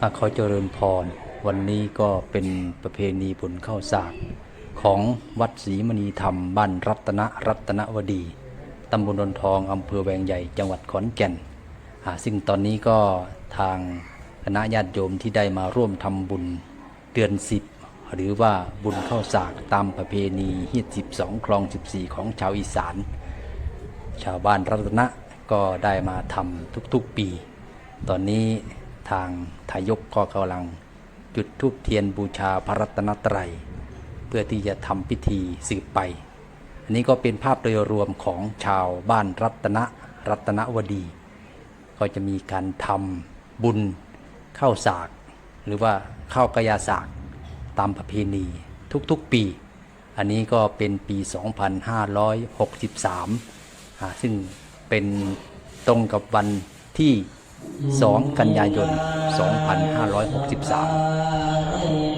ขอเจริญพร วันนี้ก็เป็นประเพณีบุญเข้าสากของวัดศรีมณีธรรมบ้านรัตนรัตนวดีตำบลนนทองอำเภอแวงใหญ่จังหวัดขอนแก่นซึ่งตอนนี้ก็ทางคณะญาติโยมที่ได้มาร่วมทำบุญเดือนสิบหรือว่าบุญเข้าสากตามประเพณีฮีดสิบสองคลองสิบสี่ของชาวอีสาน ชาวบ้านรัตนะก็ได้มาทำทุกๆปี ตอนนี้ ทางทายกก็กำลัง จุดธูปเทียนบูชาพระรัตนตรัย เพื่อที่จะทำพิธีสืบไป อันนี้ก็เป็นภาพโดยรวมของชาวบ้านรัตนรัตนวดี ก็จะมีการทำบุญเข้าสาก หรือว่าเข้ากยาสากตามประเพณีทุกๆปี อันนี้ก็เป็นปี 2563อ่าซึ่งเป็นตรงกับวันที่ 2 กันยายน 2563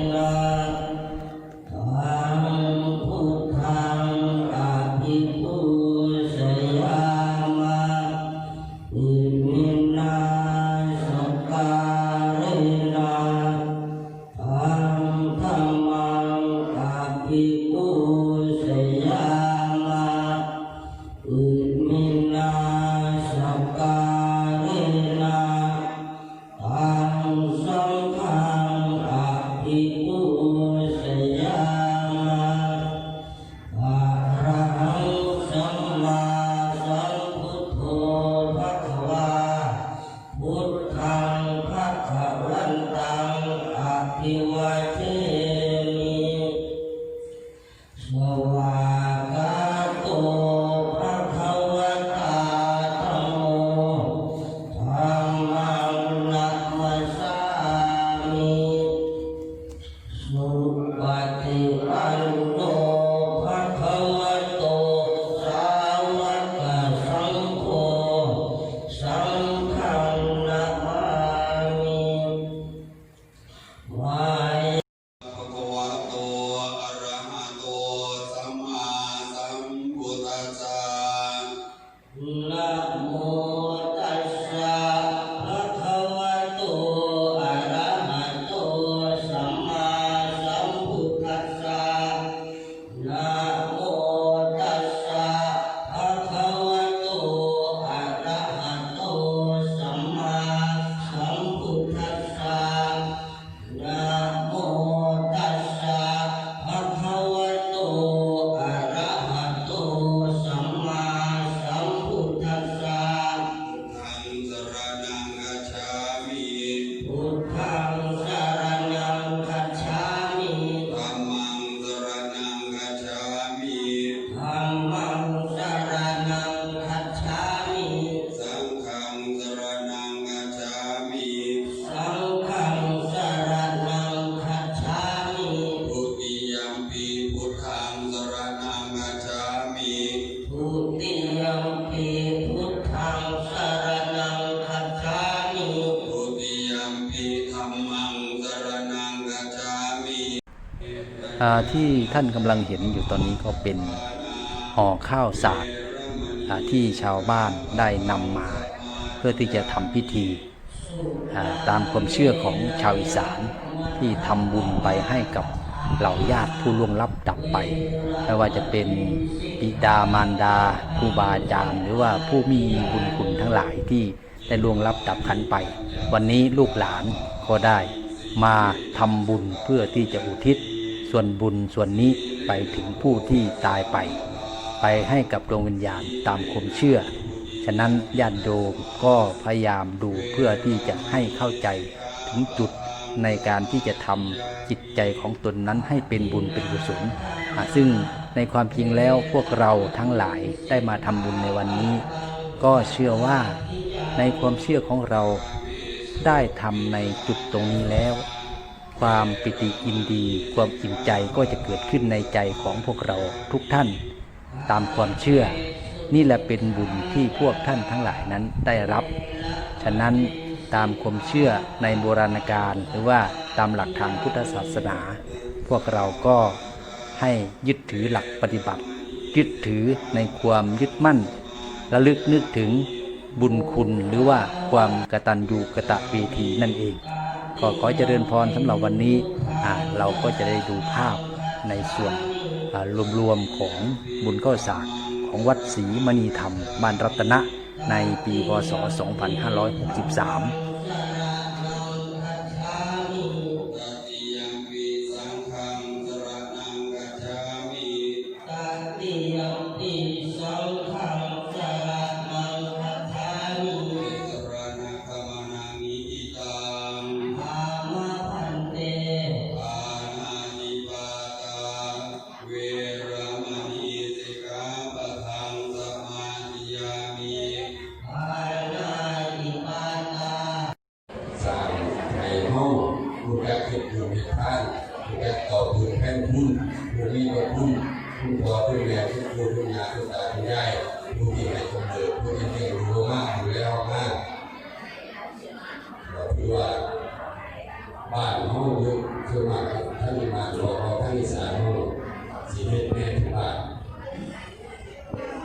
น ท ที่ท่านกำลังเห็นอยู่ตอนนี้ก็เป็นห่อข้าวสากที่ชาวบ้านได้นำมา เพื่อที่จะทำพิธีตามความเชื่อของชาวอีสานที่ทำบุญไปให้กับเหล่าญาติผู้ล่วงลับดับไป ไม่ว่าจะเป็นบิดามารดาครูบาอาจารย์หรือว่าผู้มีบุญคุณทั้งหลายที่ได้ล่วงลับดับขันไป วันนี้ลูกหลานก็ได้มาทำบุญเพื่อที่จะอุทิศ ส่วนบุญส่วนนี้ไปถึงผู้ที่ตายไป ไปให้กับดวงวิญญาณตามความเชื่อ ฉะนั้นญาติโยมก็พยายามดูเพื่อที่จะให้เข้าใจถึงจุดในการที่จะทำจิตใจของตนนั้นให้เป็นบุญเป็นกุศลซึ่งในความจริงแล้วพวกเราทั้งหลายได้มาทำบุญในวันนี้ ก็เชื่อว่าในความเชื่อของเราได้ทำในจุดตรงนี้แล้ว ความปิติยินดี ความอิ่มใจก็จะเกิดขึ้นในใจของพวกเราทุกท่าน ตามความเชื่อ นี่แหละเป็นบุญที่พวกท่านทั้งหลายนั้นได้รับ ฉะนั้นตามความเชื่อในโบราณกาลหรือว่าตามหลักทางพุทธศาสนา พวกเราก็ให้ยึดถือหลักปฏิบัติ ยึดถือในความยึดมั่นระลึกนึกถึงบุญคุณหรือว่าความกตัญญูกตเวทีนั่นเอง ก็ขอเจริญพรสำหรับวันนี้เราก็จะได้ดูภาพในส่วนรวมๆของบุญข้าวสากของวัดศรีมณีธรรมบ้านรัตนะในปีพศ 2563 บอยู่ในท่านแก่ต่อพื้นแผ่นพุ่นผู้มีก็พุ่นผู้พอผู้แม่ผู้ผู้ผู้ยาผู้ตาผู้ยายผู้ที่ให้กำเนิดผู้ที่เลี้ยงดูมากอยู่แล้วมากเราถือว่าบ้านห้องเยอะคือมาท่านมาหลอกเราท่านอีสานห้องสีเฮ็ดแม่ที่บ้าน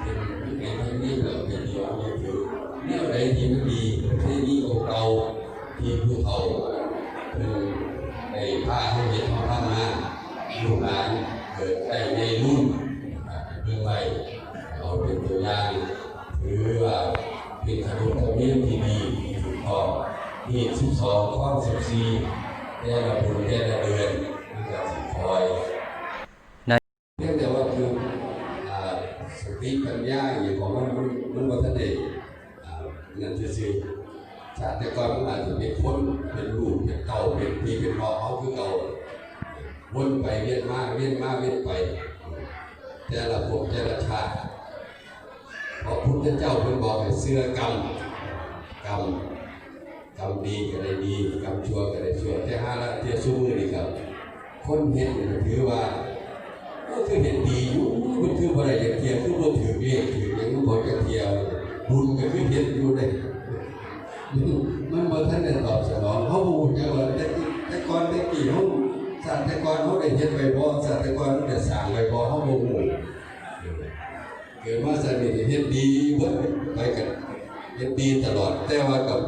เป็นในที่นี้เราเป็นเดียวนี่คือแนวใดที่มันดีที่นี่ของเราที่ผู้เฒ่าเป็น ในพาให้เห็นของท่านมาลูกหลานเกิดได้ในรุ่นเรื่องไว้เอาเป็นตัวอย่างหรือว่าเป็นขนบธรรมเนียมที่ดีถูกต้องนี่สิบสองข้อสิบสี่แต่ละบุญแต่ละเดือนมันจะสิคอยเพียงแต่ว่าคือสติปัญญาอย่างของมันมันมันบ่ทันได้อ่านั่นซื่อ ชาติแต่ก่อนมันอาจจะเป็นคนเป็นลูกเป็นเก่าเป็นพี่เป็นน้อเขาคือเก่าวนไปเวียนมาเวียนมาเวียนไป แต่ละภพแต่ละชาติพระพุทธเจ้าเพิ่นบอกให้เสื้อกรรมกรรมกรรมดีก็ได้ดีกรรมชั่วก็ได้ชั่วแต่ห้าละเทียสู้มือนี่ครับ คนเห็นถือว่าก็คือเห็นดีอยู่มันคือบ่ได้อย่างเทียคือบ่ถือเลขถือหยังบ่จักเทียบุญก็คือเห็นอยู่ได้ มันบ่ทันได้ตอบสนองเฮาบ่ฮู้จักว่าแต่กี้แต่ก่อนแต่กี้เฮาชาติแต่ก่อนเฮาได้เฮ็ดไว้บ่ชาติแต่ก่อนเฮาได้สร้างไว้บ่เฮาบ่ฮู้เกิดมาชาตินี้เฮ็ดดีเบิดไปกันเฮ็ดดีตลอด แต่ว่ากับ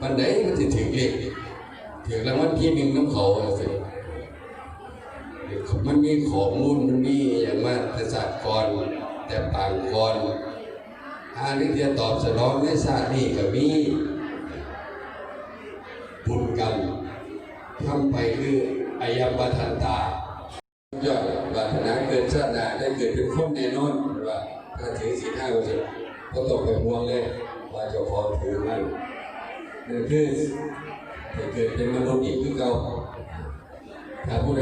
ปานใดมันสิถึงเลขถึงรางวัลที่หนึ่งน้ำเขาว่าซั่นมันมีข้อมูลมันมีอย่างมากแต่ศาสตร์ก่อนแต่ต่างก่อนอานิเทียตอบสนองในศาสตร์นี้ก็มี กรรมทำไปคืออายมทันตายอดบาถนาเกิดชาติหน้าได้เกิดเป็นคนแน่นอนว่าถ้าถือศีลห้าก็จะก็ต้องไปห่วงเลยว่าเจะพอถือมันนั่นคือจะเกิดเป็นมนุษย์อีกคือเก่าถ้าผู้ใด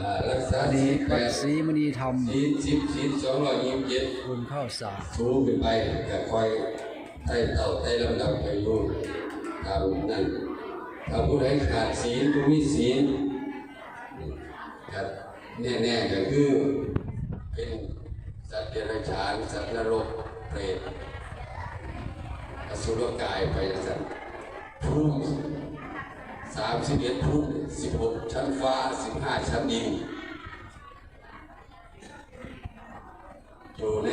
อ่ารักษาวันศีนี้ลแปวัดดศรีมณีธรรมศีลสิบศีลสองร้อยยี่สิบเจ็ดบุญข้าวสากสูงขึ้นไปก็คอยไต่เต่าไต่ลำดับไปอยู่ตามนั้น ถ้าผู้ใดขาดศีลผู้มีศีลครับแน่ๆก็คือเป็นสัตว์เดรัจฉานสัตว์นรกเปรตอสุรกายไปสัตว์ภูมิสามสิบเอ็ดทุ่มสิบหกชั้นฟ้าสิบห้าชั้นดินอยู่ใน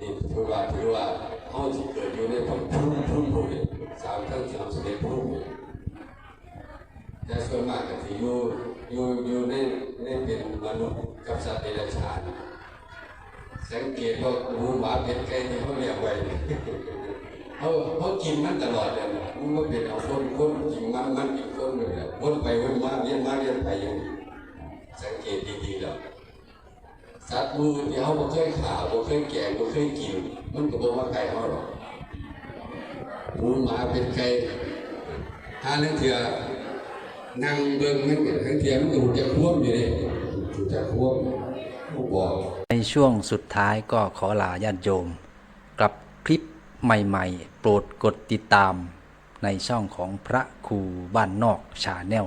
นี่ถือว่าถือว่าเขาที่เกิดอยู่ในพุ่มพุ่มพุ่มพุ่มเนี่ย สามทั้งสามสิบเอ็ดพุ่มเนี่ยแต่ส่วนมากก็ที่อยู่อยู่อยู่ในในเป็นมนุษย์กับสัตว์เดรัจฉานสังเกตว่าหมูหมาเป็ดไก่ที่เขาเลี้ยงไว้เขาเขากินมันตลอดเลยนะมันก็เป็นเอาคนคนกินมันมันกินคนเลยวนไปวนมาเวียนมาเวียนไปอย่างนี้สังเกตดีๆแล้วสัตว์มือที่เขาเคยข่าบ่เคยแกงบ่เคยกิน มันก็บอกว่าไก่เขาหรอก หมูหมาเป็นไก่หาเรื่องเถื่อนั่งเบิ่งมันเป็นเรื่องเถื่อมันอยู่จะควบอยู่เลยจะควบผู้บอกในช่วงสุดท้ายก็ขอลาญาติโยมกลับคลิปใหม่ๆ โปรดกดติดตามในช่องของพระครูบ้านนอกชาแนล